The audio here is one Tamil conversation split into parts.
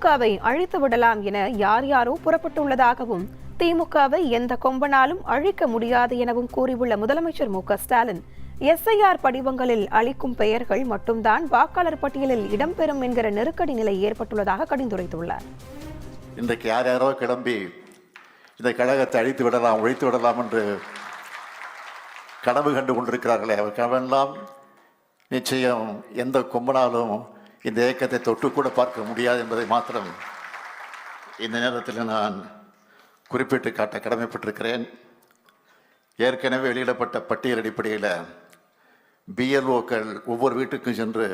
திமுகவை அழித்து விடலாம் என யார் யாரோ புறப்பட்டுள்ளதாகவும் திமுகவை எந்த கொம்பனாலும் அழிக்க முடியாது எனவும் கூறியுள்ள முதலமைச்சர் மு க ஸ்டாலின் எஸ்ஐஆர் படிவங்களில் அளிக்கும் பெயர்கள் மட்டும்தான் வாக்காளர் பட்டியலில் இடம்பெறும் என்கிற நெருக்கடி நிலை ஏற்பட்டுள்ளதாக கடிந்துரைத்துள்ளார். இன்றைக்கு யார் யாரோ கிளம்பி இந்த கழகத்தை அழித்து விடலாம் ஒழித்து விடலாம் என்று கனவு கண்டு கொண்டிருக்கிறார்களே அவர் கனவெல்லாம் நிச்சயம் எந்த கொம்பனாலும் இந்த இயக்கத்தை தொட்டு கூட பார்க்க முடியாது என்பதை மாத்திரம். இந்த நேரத்தில் நான் குறிப்பிட்டு காட்ட கடமைப்பட்டிருக்கிறேன். ஏற்கனவே வெளியிடப்பட்ட பட்டியல் அடிப்படையில் பிஎல்ஓக்கள் ஒவ்வொரு வீட்டுக்கும் சென்று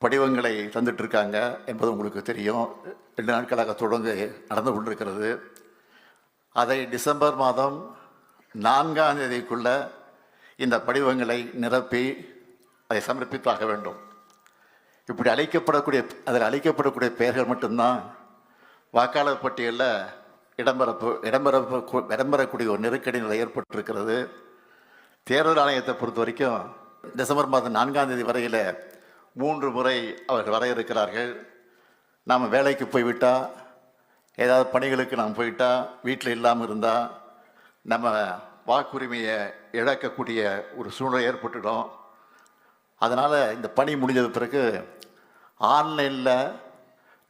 படிவங்களை தந்துட்டுருக்காங்க என்பது உங்களுக்கு தெரியும். ரெண்டு நாட்களாக தொடர்ந்து நடந்து கொண்டிருக்கிறது. அதை டிசம்பர் மாதம் நான்காம் தேதிக்குள்ள இந்த படிவங்களை நிரப்பி அதை சமர்ப்பித்தாக வேண்டும். இப்படி அழைக்கப்படக்கூடிய அதில் அழைக்கப்படக்கூடிய பெயர்கள் மட்டும்தான் வாக்காளர் பட்டியலில் இடம்பெறப்பு இடம்பெற இடம்பெறக்கூடிய ஒரு நெருக்கடி நிலை ஏற்பட்டிருக்கிறது. தேர்தல் ஆணையத்தை பொறுத்த வரைக்கும் டிசம்பர் மாதம் நான்காம் தேதி வரையில் மூன்று முறை அவர்கள் வர இருக்கிறார்கள். நாம் வேலைக்கு போய்விட்டால் ஏதாவது பணிகளுக்கு நாம் போயிட்டால் வீட்டில் இல்லாமல் இருந்தால் நம்ம வாக்குரிமையை இழக்கக்கூடிய ஒரு சூழ்நிலை ஏற்பட்டுடும். அதனால் இந்த பணி முடிஞ்சது பிறகு ஆன்லைனில்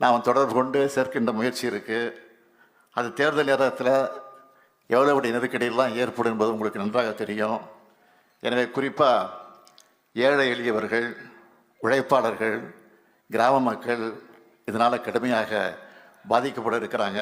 நாம் தொடர்பு கொண்டு சேர்க்கின்ற முயற்சி இருக்குது அது தேர்தல் நேரத்தில் எவ்வளவு நெருக்கடியெல்லாம் ஏற்படும் என்பது உங்களுக்கு நன்றாக தெரியும். எனவே குறிப்பாக ஏழை எளியவர்கள் உழைப்பாளர்கள் கிராம மக்கள் இதனால் கடுமையாக பாதிக்கப்பட இருக்கிறாங்க.